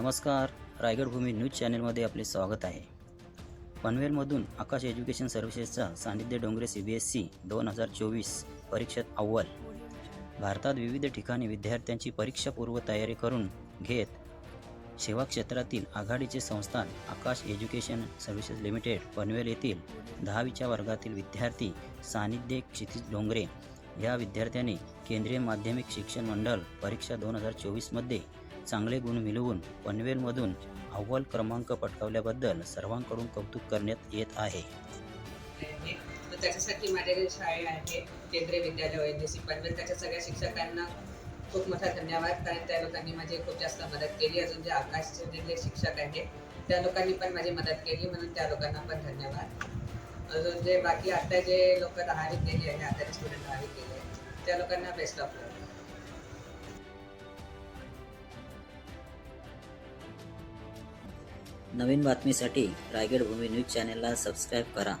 नमस्कार. रायगड भूमी न्यूज चॅनलमध्ये आपले स्वागत आहे. पनवेलमधून आकाश education सर्व्हिसेसचा Saanidhya Dongre C B S C दोन हजार चोवीस परीक्षेत अव्वल. भारतात विविध ठिकाणी विद्यार्थ्यांची परीक्षापूर्व तयारी करून घेत सेवा क्षेत्रातील आघाडीचे संस्थान Aakash education services limited Panvel येथील दहावीच्या वर्गातील विद्यार्थी सानिध्य क्षितिज डोंगरे या विद्यार्थ्यांनी केंद्रीय माध्यमिक शिक्षण मंडळ परीक्षा दोन हजार चोवीसमध्ये चांगले गुण मिळवून पनवेलमधून अव्वल क्रमांक पटकावल्याबद्दल सर्वांकडून कौतुक करण्यात येत आहे. तर त्याच्यासाठी माझ्याकडे शाळे आहे केंद्रीय विद्यालय वैद्यसी पनवेल त्याच्या सगळ्या शिक्षकांना खूप मोठा धन्यवाद. कारण त्या लोकांनी माझी खूप जास्त मदत केली. अजून जे आकाशचे जे शिक्षक आहेत त्या लोकांनी पण माझी मदत केली. म्हणून त्या लोकांना पण धन्यवाद. अजून जे बाकी आता जे लोक दहावीत गेली आहे आताचे स्टुडंट दहावीत गेले त्या लोकांना बेस्ट ऑफ लक नवीन बातमीसाठी रायगड भूमी न्यूज चॅनलला सबस्क्राईब करा.